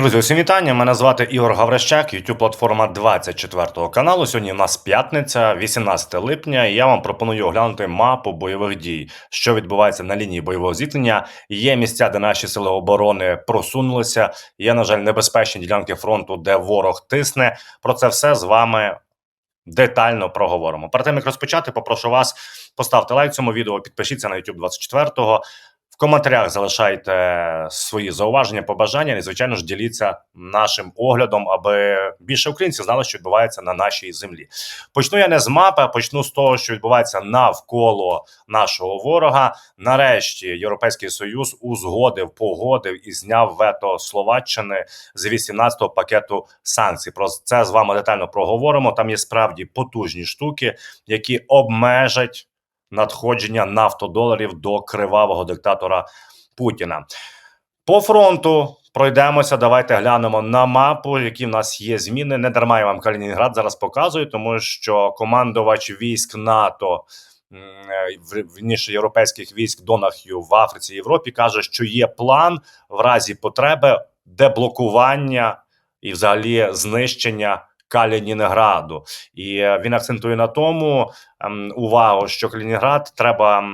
Друзі, усім вітання. Мене звати Ігор Гаврищак, youtube платформа 24 каналу. Сьогодні в нас п'ятниця, 18 липня. І я вам пропоную оглянути мапу бойових дій, що відбувається на лінії бойового зіткнення. Є місця, де наші сили оборони просунулися. Є, на жаль, небезпечні ділянки фронту, де ворог тисне. Про це все з вами. Детально проговоримо. Перед тим як розпочати, попрошу вас поставте лайк цьому відео, підпишіться на YouTube 24-го. Коментарях залишайте свої зауваження, побажання і, звичайно ж, діліться нашим оглядом, аби більше українців знали, що відбувається на нашій землі. Почну я не з мапи, а почну з того, що відбувається навколо нашого ворога. Нарешті Європейський Союз узгодив, погодив і зняв вето Словаччини з 18-го пакету санкцій. Про це з вами детально проговоримо. Там є справді потужні штуки, які обмежать надходження нафтодоларів до кривавого диктатора Путіна. По фронту пройдемося. Давайте глянемо на мапу, які в нас є зміни. Не дарма я вам Калінінград зараз показую, тому що командувач військ НАТО. е, в- Вірніше європейських військ Донах'ю в Африці Європі каже, що є план в разі потреби деблокування і, взагалі, знищення Калінінграду. І е, він акцентує на тому ем, увагу, що Калінінград треба,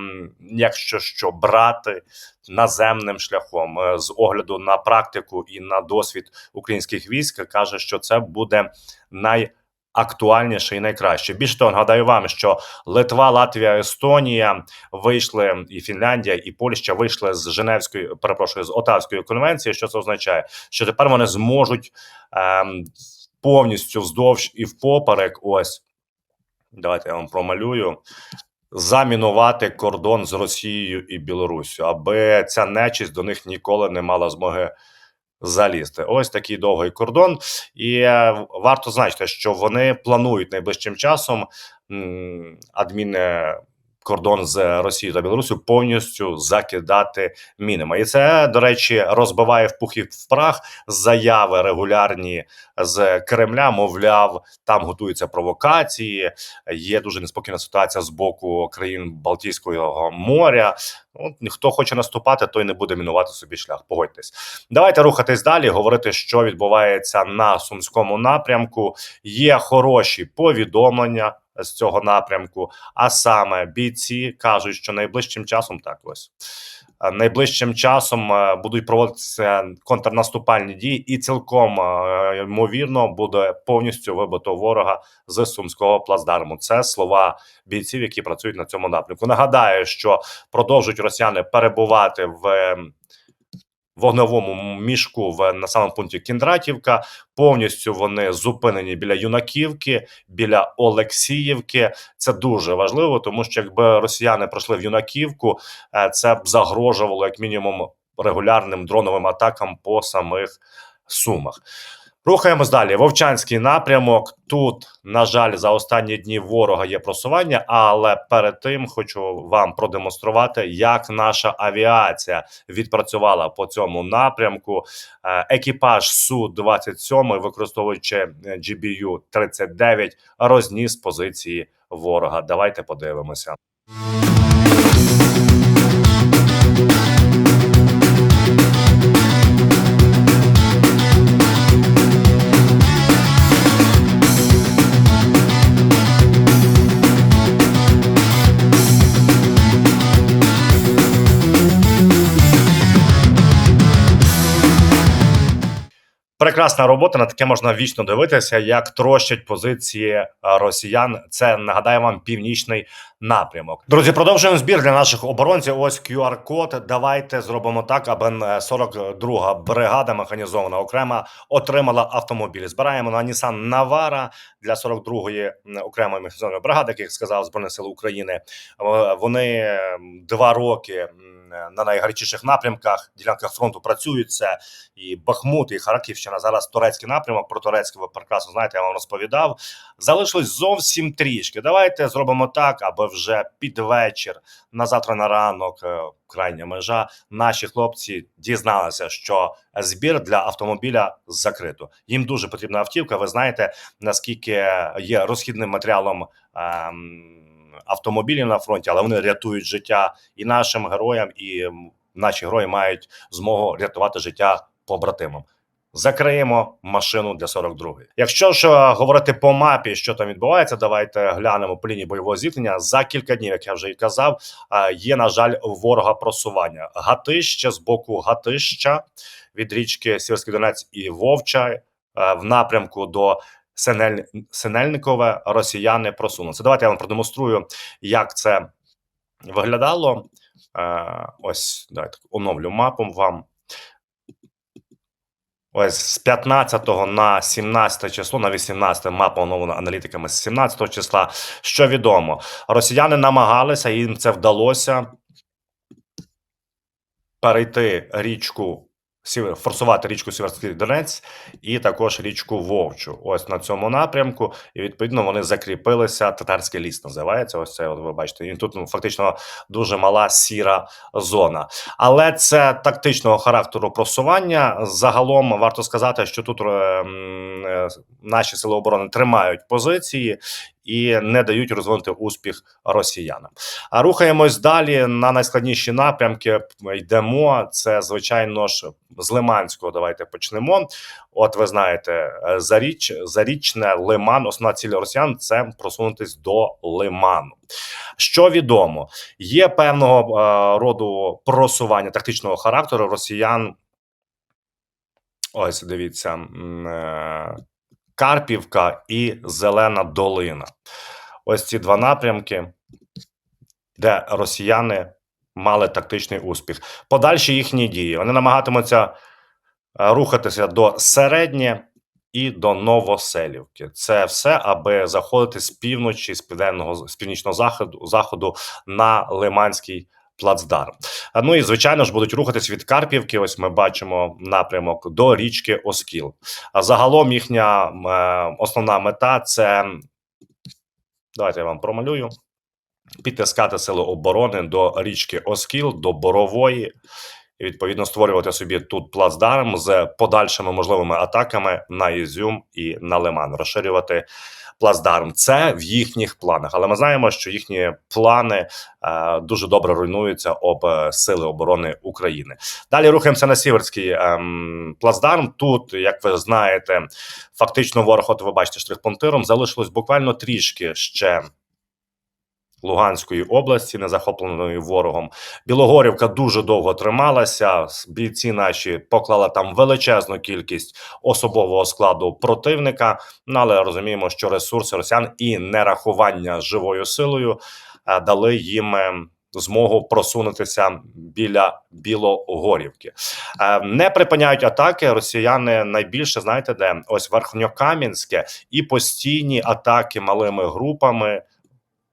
якщо що, брати наземним шляхом Е, з огляду на практику і на досвід українських військ, каже, що це буде найактуальніше і найкраще. Більше того, нагадаю вам, що Литва, Латвія, Естонія вийшли, і Фінляндія, і Польща вийшли з Женевської, перепрошую, з Отавської конвенції. Що це означає? Що тепер вони зможуть ем, повністю вздовж і впоперек. Ось давайте я вам промалюю. Замінувати кордон з Росією і Білоруссю, аби ця нечість до них ніколи не мала змоги залізти. Ось такий довгий кордон. І е, варто значити, що вони планують найближчим часом м, адміне кордон з Росією та Білоруссю повністю закидати мінами. І це, до речі, розбиває в пух в прах заяви регулярні з Кремля. Мовляв, там готуються провокації. Є дуже неспокійна ситуація з боку країн Балтійського моря. Ну, хто хоче наступати, той не буде мінувати собі шлях. Погодьтесь. Давайте рухатись далі. Говорити, що відбувається на сумському напрямку. Є хороші повідомлення з цього напрямку. А саме бійці кажуть, що найближчим часом так ось. е, Найближчим часом е, будуть проводитися контрнаступальні дії, і цілком е, ймовірно буде повністю вибито ворога з сумського плацдарму. Це слова бійців, які працюють на цьому напрямку. Нагадаю, що продовжують росіяни перебувати в ем, вогневому мішку в населеному пункті Кіндратівка. Повністю вони зупинені біля Юнаківки, біля Олексіївки. Це дуже важливо, тому що якби росіяни пройшли в Юнаківку, е, це б загрожувало як мінімум регулярним дроновим атакам по самих сумах. Рухаємось далі. Вовчанський напрямок. Тут, на жаль, за останні дні ворога є просування, але перед тим хочу вам продемонструвати, як наша авіація відпрацювала по цьому напрямку. Е, Екіпаж су 27 використовуючи е, GBU 39 розніс позиції ворога. Давайте подивимося. Прекрасна робота на таке можна вічно дивитися, як трощать позиції е, росіян. Це нагадаю вам північний напрямок. Друзі, продовжуємо збір для наших оборонців. Ось QR-код. Давайте зробимо так, аби е, 42-га бригада механізована окрема отримала автомобіль. Збираємо на Nissan Navara для 42-ї окремої механізованої бригади, як сказав збройних сил України. Е, Вони е, два роки на найгарячіших напрямках ділянках фронту працюють. І Бахмут, і Харківщина. Зараз турецький напрямок. Про турецький ви прекрасно знаєте, я вам розповідав. Залишилось зовсім трішки. Давайте зробимо так, аби вже під вечір, на завтра на ранок, е, крайня межа, наші хлопці дізналися, що збір для автомобіля закрито. Їм дуже потрібна автівка. Ви знаєте, наскільки є розхідним матеріалом. ем, Автомобілі на фронті, але вони рятують життя і нашим героям, і наші герої мають змогу рятувати життя побратимам. Закриємо машину для 42-ї. Якщо ж е, говорити по мапі, що там відбувається, давайте глянемо по лінії бойового зіткнення. За кілька днів, як я вже і казав, е, є на жаль ворога просування. Гатище з боку Гатища від річки Сіверський Донець і Вовча е, в напрямку до Синель... Синельникове росіяни просунуться. Давайте я вам продемонструю, як це виглядало. Е, Ось давайте оновлю мапу вам. Ось з 15 на 17 число, на 18 мапа оновлена аналітиками з 17 числа. Що відомо, росіяни намагалися, їм це вдалося перейти річку форсувати річку Сіверський Донець і також річку Вовчу. Ось на цьому напрямку. І відповідно вони закріпилися. Татарський ліс називається. Ось це. От ви бачите. І тут ну, фактично дуже мала сіра зона. Але це тактичного характеру просування. Загалом варто сказати, що тут е, е, наші сили оборони тримають позиції і не дають розвинути успіх росіянам. А рухаємось далі на найскладніші напрямки. Йдемо. Це звичайно ж з Лиманського. Давайте почнемо. От ви знаєте, заріч, зарічне Лиман. Основна ціль росіян це просунутись до Лиману. Що відомо, є певного е, роду просування тактичного характеру росіян. Ось дивіться. е, Карпівка і Зелена Долина. Ось ці два напрямки, де росіяни мали тактичний успіх. Подальші їхні дії. Вони намагатимуться е, рухатися до середнє і до Новоселівки. Це все, аби заходити з півночі, з південного з північного заходу заходу на Лиманський плацдарм. Ну і звичайно ж будуть рухатись від Карпівки. Ось ми бачимо напрямок до річки Оскіл. А загалом їхня е, основна мета це давайте я вам промалюю. Підтискати сили оборони до річки Оскіл, до Борової, і відповідно створювати собі тут плацдарм з подальшими можливими атаками на Ізюм і на Лиман, розширювати плацдарм. Це в їхніх планах. Але ми знаємо, що їхні плани е, дуже добре руйнуються об е, сили оборони України. Далі рухаємося на Сіверський е, плацдарм. Тут, як ви знаєте, фактично ворог, от ви бачите, штрих-пунктиром залишилось буквально трішки ще. Луганської області, не захопленої ворогом. Білогорівка дуже довго трималася. Бійці наші поклали там величезну кількість особового складу противника. Ну але розуміємо, що ресурси росіян і нерахування живою силою е, дали їм. е, Змогу просунутися біля Білогорівки Е, не припиняють атаки. Росіяни найбільше знаєте, де ось Верхньокам'янське і постійні атаки малими групами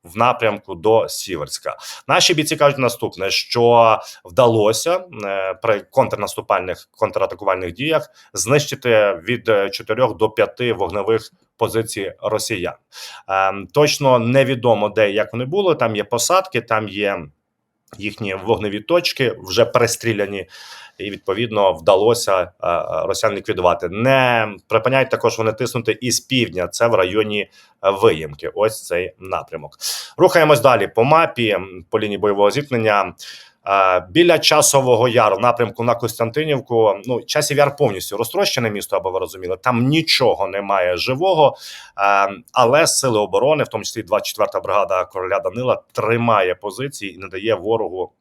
в напрямку до Сіверська. Наші бійці кажуть наступне: що вдалося е, при контрнаступальних контратакувальних діях знищити від 4 до 5 вогневих позицій росіян. Е, Точно невідомо де як вони були. Там є посадки, там є. Їхні вогневі точки вже перестріляні, і відповідно вдалося е, росіян ліквідувати. Не припиняють також вони тиснути із півдня. Це в районі виємки. Ось цей напрямок. Рухаємось далі по мапі по лінії бойового зіткнення. Е, Біля часового яру, напрямку на Костянтинівку. Ну, часів яр повністю розтрощене місто, аби ви розуміли. Там нічого немає живого, е, але сили оборони, в тому числі 24-та бригада короля Данила, тримає позиції і не дає ворогу.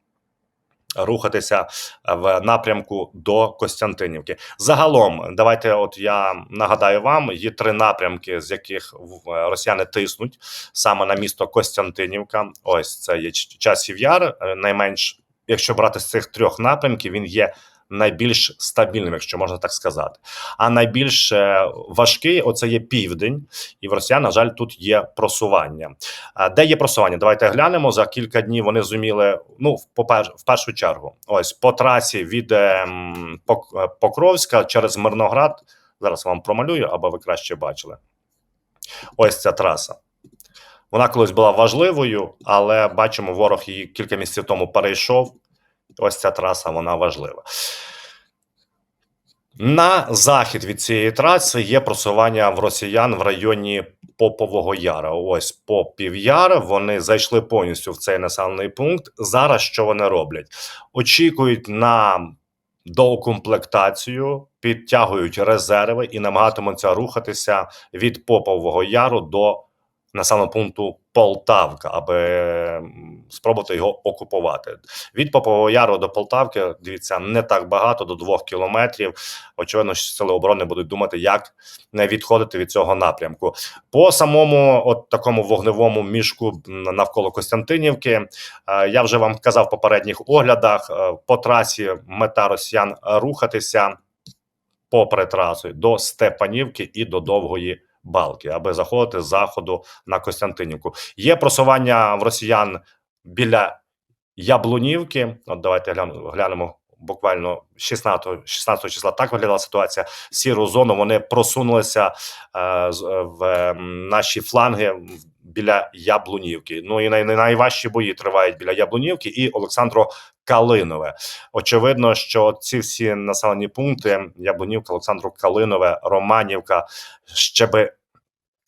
Рухатися в напрямку до Костянтинівки. Загалом, давайте, от я нагадаю вам, є три напрямки, з яких е, росіяни тиснуть саме на місто Костянтинівка. Ось це є часів яр. Найменш, якщо брати з цих трьох напрямків, він є найбільш стабільним, якщо можна так сказати. А найбільш е, важкий оце є південь, і в росіян, на жаль, тут є просування. А де є просування? Давайте глянемо. За кілька днів вони зуміли. Ну, в першу чергу, ось по трасі від ем, е, Покровська через Мирноград. Зараз вам промалюю, аби ви краще бачили. Ось ця траса. Вона колись була важливою, але бачимо, ворог її кілька місяців тому перейшов. Ось ця траса вона важлива. На захід від цієї траси є просування в росіян в районі Попового Яра. Ось Попів Яр. Вони зайшли повністю в цей населений пункт. Зараз що вони роблять? Очікують на доукомплектацію, підтягують резерви і намагатимуться рухатися від Попового Яру до населеного пункту Полтавка, аби спробувати його окупувати. Від Попового Яру до Полтавки, дивіться, не так багато, до двох кілометрів. Очевидно, що сили оборони будуть думати, як не відходити від цього напрямку. По самому от такому вогневому мішку навколо Костянтинівки, е, я вже вам казав в попередніх оглядах, е, по трасі мета росіян рухатися попри трасу до Степанівки і до Довгої Балки, аби заходити з заходу на Костянтинівку. Є просування в росіян біля Яблунівки. От давайте глянемо. Буквально 16, 16 числа так виглядала ситуація. Сіру зону вони просунулися е, е, в наші фланги біля Яблунівки. Ну і най, найважчі бої тривають біля Яблунівки і Олександро Калинове. Очевидно, що ці всі населені пункти: Яблунівка, Олександро Калинове, Романівка, Щеби.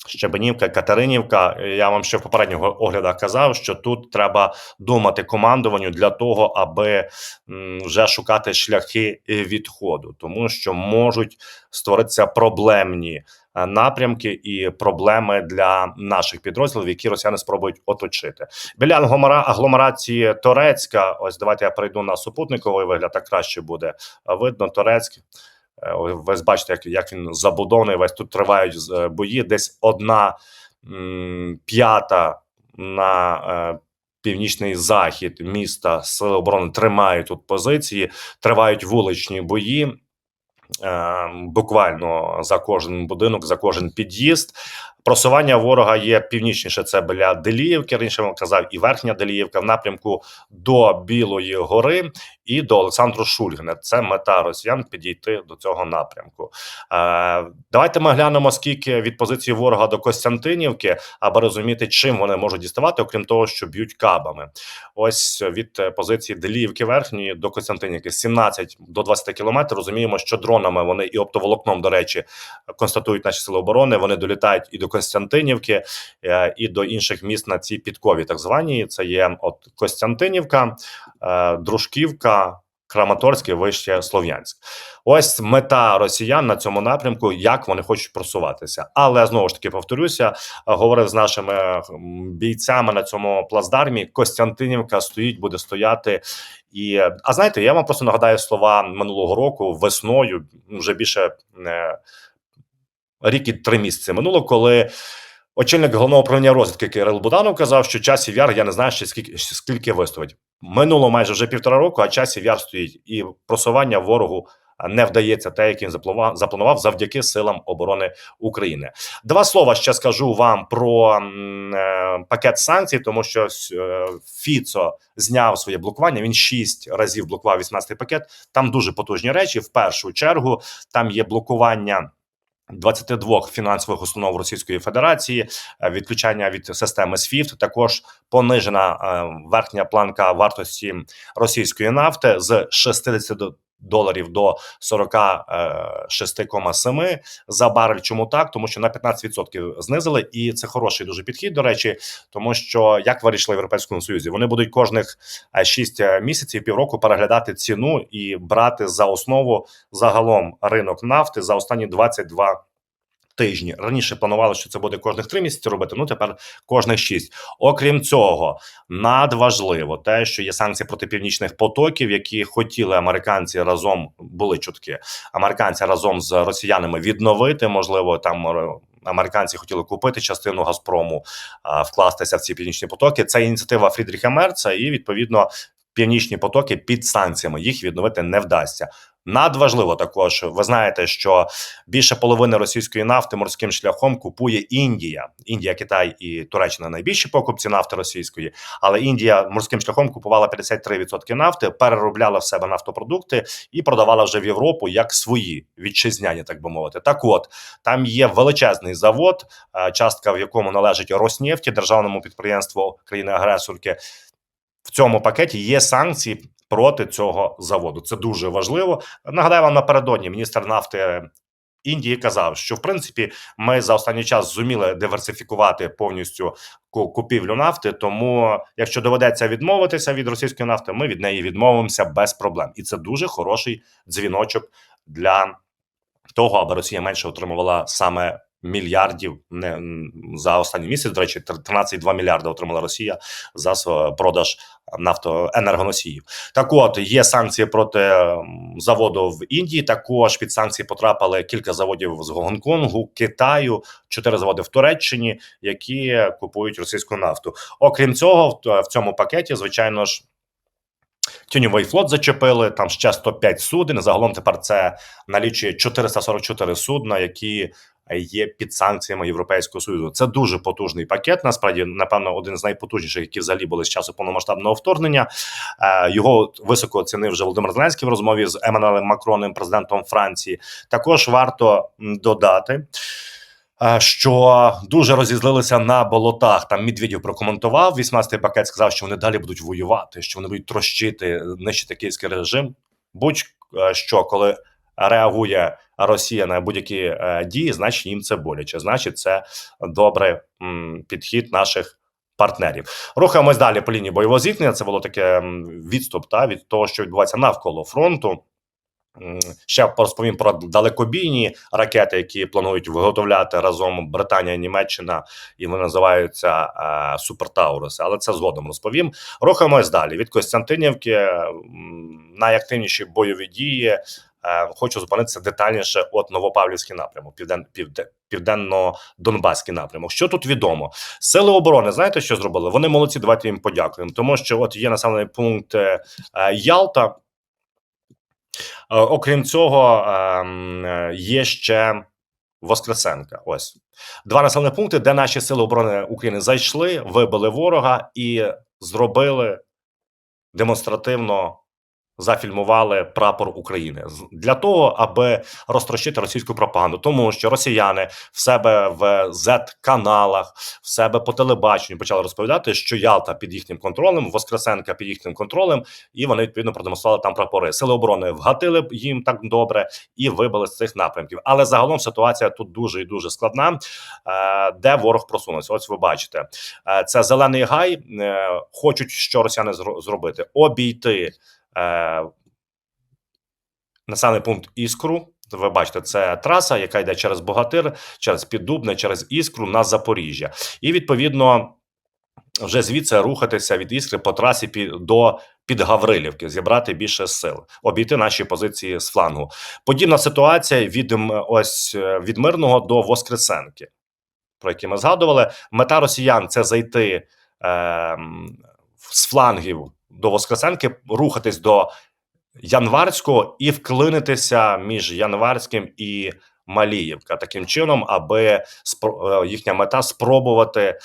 Щебенівка, Катеринівка. Я вам ще в попередніх оглядах казав, що тут треба думати командуванню для того, аби вже шукати шляхи відходу, тому що можуть створитися проблемні напрямки і проблеми для наших підрозділів, які росіяни спробують оточити. Біля агломера- агломерації Торецька. Ось давайте я перейду на супутниковий вигляд, так краще буде видно. Торецьк. Е, Ви бачите, як, як він забудований. Весь тут тривають е, бої. Десь одна п'ята на е, північний захід міста Сили оборони тримають тут позиції, тривають вуличні бої. Е, Буквально за кожен будинок, за кожен під'їзд. Просування ворога є північніше. Це біля Деліївки. Раніше вам казав, і верхня Деліївка в напрямку до Білої гори і до Олександру Шульгина. Це мета росіян підійти до цього напрямку. Е, давайте ми глянемо, скільки від позиції ворога до Костянтинівки, аби розуміти, чим вони можуть діставати, окрім того, що б'ють кабами. Ось від позиції Деліївки верхньої до Костянтинівки 17 до 20 кілометрів. Розуміємо, що дронами вони і оптоволокном, до речі, констатують наші сили оборони. Вони долітають і до Костянтинівки, е, і до інших міст на цій підкові, так званій. Це є от Костянтинівка, е, Дружківка. Краматорськ і вище Слов'янськ. Ось мета росіян на цьому напрямку, як вони хочуть просуватися. Але знову ж таки повторюся, говорив з нашими бійцями на цьому плацдармі. Костянтинівка стоїть, буде стояти. І а знаєте, я вам просто нагадаю слова минулого року весною, вже більше е, рік і три місяці минуло, коли. Очільник головного управління розвідки Кирил Буданов казав, що часів яр я не знаю, ще скільки ще скільки вистоїть. Минуло майже вже півтора року, а часів яр стоїть, і просування ворогу не вдається те, як він запланував завдяки силам оборони України. Два слова ще скажу вам про е, пакет санкцій, тому що е, Фіцо зняв своє блокування. Він шість разів блокував 18-й пакет. Там дуже потужні речі. В першу чергу там є блокування. 22 фінансових установ Російської Федерації, е, відключання від системи SWIFT, також понижена е, верхня планка вартості російської нафти з 60 до- доларів до 46,7 за барель. Чому так? Тому що на 15% знизили, і це хороший дуже підхід. До речі, тому що як вирішили в Європейському Союзі, вони будуть кожних 6 місяців півроку переглядати ціну і брати за основу загалом ринок нафти за останні 22 тижні. Раніше планували, що це буде кожних три місяці робити. Ну тепер кожних шість. Окрім цього, надважливо те, що є санкції проти північних потоків, які хотіли американці разом були чутки. Американці разом з росіянами відновити. Можливо, там е, американці хотіли купити частину Газпрому, а, вкластися в ці північні потоки. Це ініціатива Фрідріха Мерца, і відповідно північні потоки під санкціями їх відновити не вдасться. Надважливо також, ви знаєте, що більше половини російської нафти морським шляхом купує Індія. Індія, Китай і Туреччина найбільші покупці нафти російської, але Індія морським шляхом купувала 53% нафти, переробляла в себе нафтопродукти і продавала вже в Європу як свої вітчизняні, так би мовити. Так, от там є величезний завод, е, частка в якому належить Роснефті, державному підприємству країни-агресорки. В цьому пакеті є санкції проти цього заводу. Це дуже важливо. Нагадаю вам напередодні міністр нафти Індії казав, що в принципі ми за останній час зуміли диверсифікувати повністю купівлю нафти. Тому, якщо доведеться відмовитися від російської нафти, ми від неї відмовимося без проблем, і це дуже хороший дзвіночок для того, аби Росія менше отримувала саме мільярдів не за останній місяць. До речі, тр- 13,2 мільярда отримала Росія за продаж нафтоенергоносіїв. Так, от є санкції проти заводу в Індії. Також під санкції потрапили кілька заводів з Гонконгу, Китаю, чотири заводи в Туреччині, які купують російську нафту. Окрім цього, в, цьому пакеті, звичайно ж. Тіньовий флот зачепили там ще 105 суден. Загалом тепер це налічує 444 судна, які є під санкціями Європейського союзу. Це дуже потужний пакет. Насправді, напевно, один з найпотужніших, які взагалі були з часу повномасштабного вторгнення. Е, Його високо оцінив вже Володимир Зеленський в розмові з Еммануелем Макроном, президентом Франції. Також варто додати. е, Що дуже розізлилися на болотах. Там Медведєв прокоментував 18-й пакет. Сказав, що вони далі будуть воювати, що вони будуть трощити, нищити київський режим. Будь-що, коли реагує Росія на будь-які е, дії, значить їм це боляче. Значить, це добрий підхід наших партнерів. Рухаємось далі по лінії бойового зіткнення. Це було таке відступ та від того, що відбувається навколо фронту. Ще розповім про далекобійні ракети, які планують виготовляти разом Британія, Німеччина, і вони називаються е, Супер Тауруси. Але це згодом розповім. Рухаємось далі. Від Костянтинівки найактивніші бойові дії. Е, Хочу зупинитися детальніше. От Новопавлівський напрямок, півден, півде, південно-донбаський напрямок. Що тут відомо? Сили оборони, знаєте, що зробили? Вони молодці. Давайте їм подякуємо. Тому що от є населений пункт е, е, Ялта. Окрім цього, ем, є ще Воскресенка. Ось два населені пункти, де наші сили оборони України зайшли, вибили ворога і зробили демонстративно. Зафільмували прапор України для того, аби розтрощити російську пропаганду, тому що росіяни в себе в Z-каналах, в себе по телебаченню почали розповідати, що Ялта під їхнім контролем, Воскресенка під їхнім контролем, і вони відповідно продемонстрували там прапори. Сили оборони вгатили б їм так добре і вибили з цих напрямків. Але загалом ситуація тут дуже і дуже складна, е, де ворог просунувся. Ось ви бачите, Е, це зелений гай. Е, Хочуть що росіяни зро- зробити: обійти. Е, Населений пункт Іскру. Ви бачите, це траса, яка йде через Богатир, через Піддубне, через Іскру на Запоріжжя. І відповідно вже звідси рухатися від Іскри по трасі під, до Підгаврилівки, зібрати більше сил, обійти наші позиції з флангу. Подібна ситуація від ось е, від мирного до Воскресенки, про які ми згадували. Мета росіян це зайти е, з флангів до Воскресенки, рухатись до Январського і вклинитися між Январським і Маліївка таким чином, аби е, їхня мета спробувати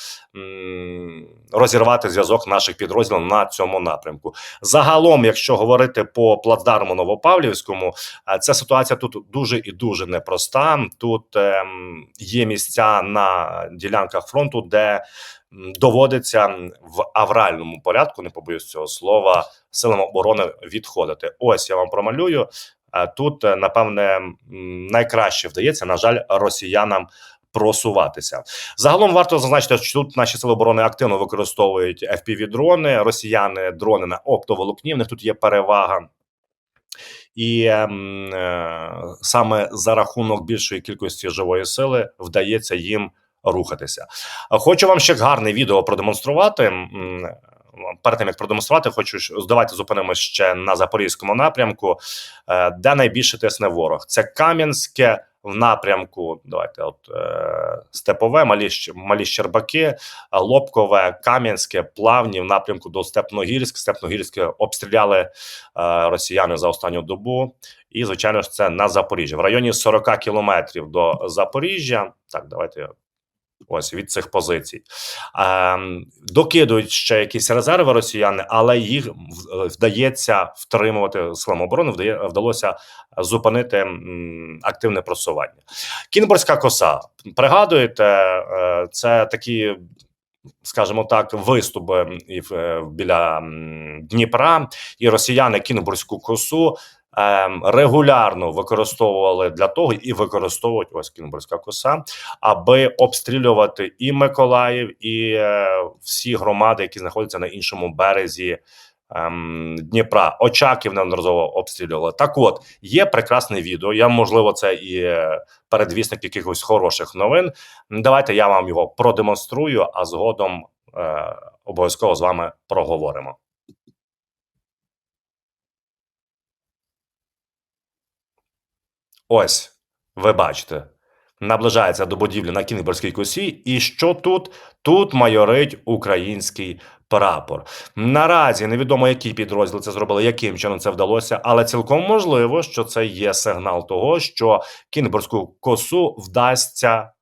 розірвати зв'язок наших підрозділів на цьому напрямку. Загалом, якщо говорити по плацдарму Новопавлівському, е, ця ситуація тут дуже і дуже непроста. Тут ем, є місця на ділянках фронту, де доводиться в авральному порядку, не побоюсь цього слова, силам оборони відходити. Ось я вам промалюю. Тут, е, напевне, найкраще вдається, на жаль, росіянам просуватися. Загалом варто зазначити, що тут наші сили оборони активно використовують fpv дрони, росіяни дрони на оптоволокні. В них тут є перевага. І ем, е, саме за рахунок більшої кількості живої сили вдається їм рухатися. Хочу вам ще гарне відео продемонструвати. Перед тим як продемонструвати, хочу давайте зупинимось ще на запорізькому напрямку, е, де найбільше тисне ворог. Це Кам'янське в напрямку. Давайте, от е, Степове, Малі, Малі Щербаки, Лобкове, Кам'янське, Плавні в напрямку до Степногірськ. Степногірське обстріляли е, росіяни за останню добу. І, звичайно ж, це на Запоріжжя. В районі 40 кілометрів до Запоріжжя. Так, давайте ось від цих позицій. Ем, докидують ще якісь резерви росіяни, але їх вдається втримувати силам оборони. Вдає, вдалося зупинити м, активне просування. Кінбурзька коса. Пригадуєте, е, це такі. Скажімо так, виступи е, біля Дніпра, і росіяни Кінбурзьку косу регулярно використовували для того і використовують ось Кінбурзька коса, аби обстрілювати і Миколаїв, і е, всі громади, які знаходяться на іншому березі. ем, Дніпра, Очаків неодноразово обстрілювали. Так, от є прекрасне відео. Я можливо це і передвісник якихось хороших новин. Давайте я вам його продемонструю, а згодом е, обов'язково з вами проговоримо. Ось, ви бачите, наближається до будівлі на Кінгборській косі. І що тут? Тут майорить український прапор. Наразі невідомо, які підрозділи це зробили, яким чином це вдалося, але цілком можливо, що це є сигнал того, що Кінгборську косу вдасться.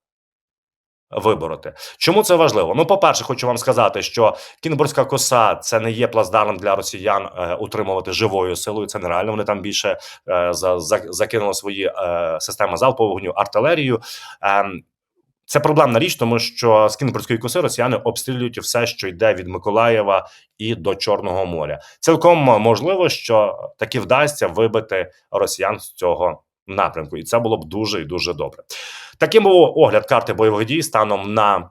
Вибороти. Чому це важливо? Ну, по-перше, хочу вам сказати, що Кінбурзька коса це не є плацдармом для росіян е, утримувати живою силою. Це нереально. Вони там більше е, за, за, закинули свої е, системи залпового вогню, артилерію. Е, це проблемна річ, тому що з Кінбурзької коси росіяни обстрілюють все, що йде від Миколаєва і до Чорного моря. Цілком можливо, що таки вдасться вибити росіян з цього напрямку, і це було б дуже і дуже добре. Таким був огляд карти бойових дій станом на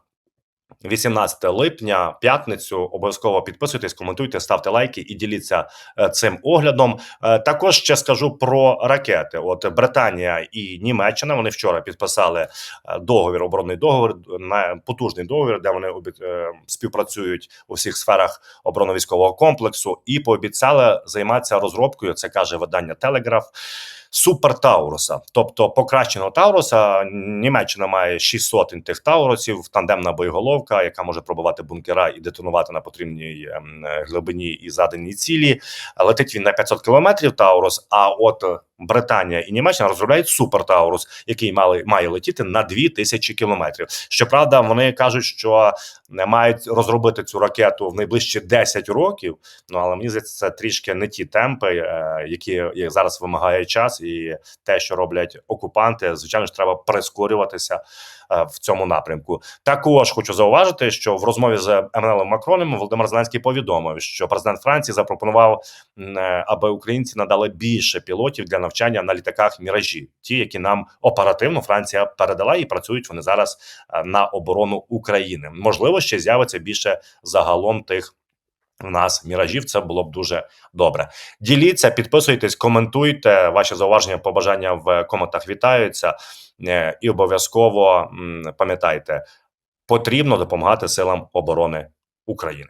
18 липня, п'ятницю. Обов'язково підписуйтесь, коментуйте, ставте лайки і діліться е, цим оглядом. Е, також ще скажу про ракети. От Британія і Німеччина вони вчора підписали е, договір, оборонний договір, на потужний договір, де вони співпрацюють у всіх сферах оборонно-військового комплексу, і пообіцяли займатися розробкою. Це каже видання Телеграф. Супер Тауруса, тобто покращеного Тауруса. Німеччина має 6 сотень тих Таурусів, тандемна боєголовка, яка може пробивати бункера і детонувати на потрібній ем, глибині і заданій цілі. Летить він на 500 кілометрів Таурус. А от Британія і Німеччина розробляють Супер Таурус, який мали має летіти на 2000 кілометрів. Щоправда, вони кажуть, що не мають розробити цю ракету в найближчі 10 років. Ну але мені здається, це трішки не ті темпи, е, які зараз вимагає час, і те, що роблять окупанти, звичайно ж, треба прискорюватися е, в цьому напрямку. Також хочу зауважити, що в розмові з Еммануелем Макроном Володимир Зеленський повідомив, що президент Франції запропонував, е, аби українці надали більше пілотів для навчання на літаках міражі, ті, які нам оперативно Франція передала, і працюють вони зараз е, на оборону України. Можливо, ще з'явиться більше загалом тих. У нас міражів це було б дуже добре. Діліться, підписуйтесь, коментуйте. Ваші зауваження, побажання в коментах вітаються. Е, І обов'язково пам'ятайте, потрібно допомагати силам оборони України.